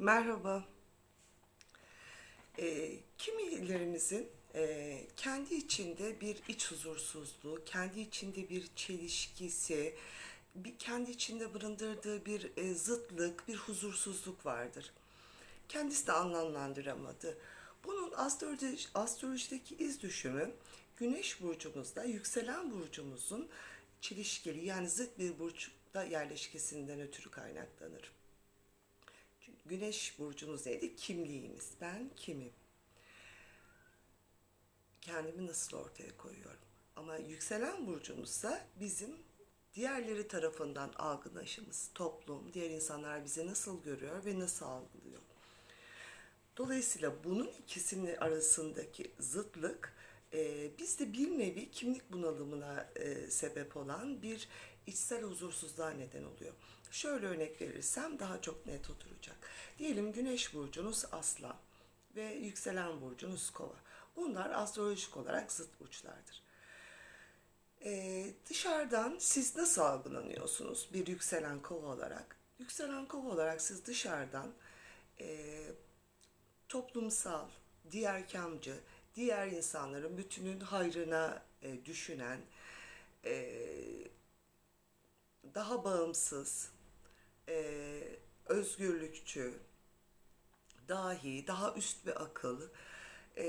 Merhaba. Ee, kimilerimizin e, kendi içinde bir iç huzursuzluğu, kendi içinde bir çelişkisi, bir kendi içinde barındırdığı bir e, zıtlık, bir huzursuzluk vardır. Kendisi de anlamlandıramadı. Bunun astroloji, astrolojideki iz düşümü Güneş burcumuzda yükselen burcumuzun çelişkili yani zıt bir burçta yerleşkesinden ötürü kaynaklanır. Güneş burcumuz neydi? Kimliğimiz. Ben kimim? Kendimi nasıl ortaya koyuyorum? Ama yükselen burcumuzsa bizim diğerleri tarafından algılaşımız, toplum, diğer insanlar bizi nasıl görüyor ve nasıl algılıyor? Dolayısıyla bunun ikisinin arasındaki zıtlık e, bizde bir nevi kimlik bunalımına e, sebep olan bir içsel huzursuzluğa neden oluyor. Şöyle örnek verirsem daha çok net oturacak. Diyelim güneş burcunuz aslan ve yükselen burcunuz kova. Bunlar astrolojik olarak zıt burçlardır. Ee, dışarıdan siz nasıl algılanıyorsunuz bir yükselen kova olarak? Yükselen kova olarak siz dışarıdan e, toplumsal, diğerkamcı, diğer insanların bütünün hayrına e, düşünen, e, daha bağımsız, e, özgürlükçü, dahi, daha üst bir akıl, e,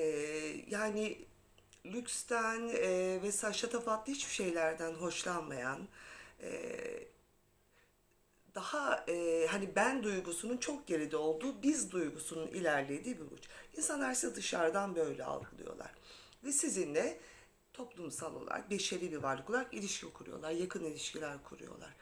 yani lüksten e, ve şatafatlı hiçbir şeylerden hoşlanmayan, e, daha e, hani ben duygusunun çok geride olduğu, biz duygusunun ilerlediği bir burç. İnsanlar sizi dışarıdan böyle algılıyorlar. Ve sizinle toplumsal olarak, beşeri bir varlık olarak ilişki kuruyorlar, yakın ilişkiler kuruyorlar.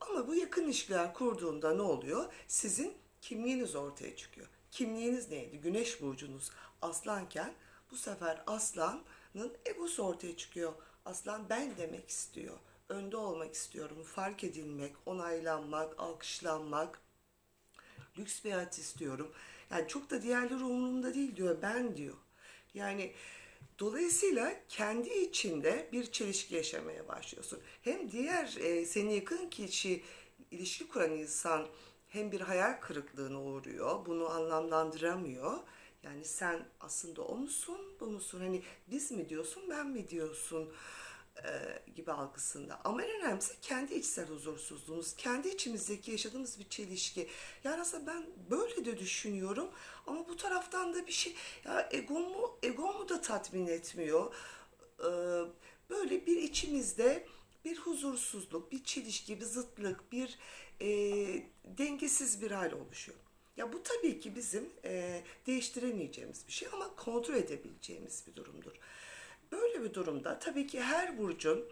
Ama bu yakın ilişkiler kurduğunda ne oluyor? Sizin kimliğiniz ortaya çıkıyor. Kimliğiniz neydi? Güneş burcunuz aslanken bu sefer aslanın egosu ortaya çıkıyor. Aslan ben demek istiyor. Önde olmak istiyorum. Fark edilmek, onaylanmak, alkışlanmak. Lüks bir hayat istiyorum. Yani çok da diğerleri umurumda değil diyor. Ben diyor. Yani dolayısıyla kendi içinde bir çelişki yaşamaya başlıyorsun. Hem diğer e, seni yakın kişi ilişki kuran insan hem bir hayal kırıklığına uğruyor. Bunu anlamlandıramıyor. Yani sen aslında o musun, bu musun? Hani biz mi diyorsun, ben mi diyorsun? E, gibi algısında. Ama en önemlisi kendi içsel huzursuzluğumuz, kendi içimizdeki yaşadığımız bir çelişki. Yani aslında ben böyle de düşünüyorum ama bu taraftan da bir şey, ya egomu, egomu da tatmin etmiyor. E, böyle bir içimizde bir huzursuzluk, bir çelişki, bir zıtlık, bir e, dengesiz bir hal oluşuyor. Ya bu tabii ki bizim e, değiştiremeyeceğimiz bir şey ama kontrol edebileceğimiz bir durumdur. Böyle bir durumda tabii ki her burcun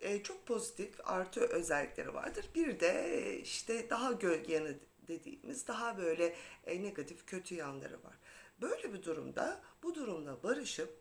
e, çok pozitif artı özellikleri vardır. Bir de işte daha gölge yanı dediğimiz daha böyle e, negatif kötü yanları var. Böyle bir durumda bu durumla barışıp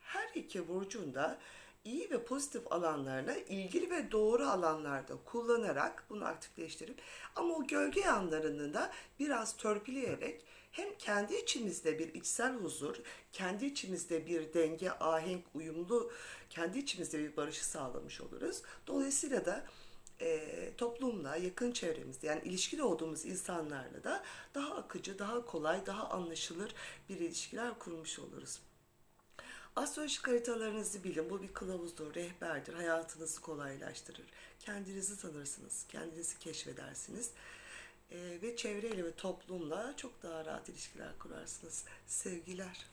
her iki burcun da iyi ve pozitif alanlarına ilgili ve doğru alanlarda kullanarak bunu aktifleştirip ama o gölge yanlarını da biraz törpüleyerek hem kendi içimizde bir içsel huzur, kendi içimizde bir denge, ahenk, uyumlu, kendi içimizde bir barışı sağlamış oluruz. Dolayısıyla da e, toplumla, yakın çevremizde yani ilişkili olduğumuz insanlarla da daha akıcı, daha kolay, daha anlaşılır bir ilişkiler kurmuş oluruz. Astrolojik haritalarınızı bilin. Bu bir kılavuzdur, rehberdir. Hayatınızı kolaylaştırır. Kendinizi tanırsınız, kendinizi keşfedersiniz. Ee, ve çevreyle ve toplumla çok daha rahat ilişkiler kurarsınız. Sevgiler.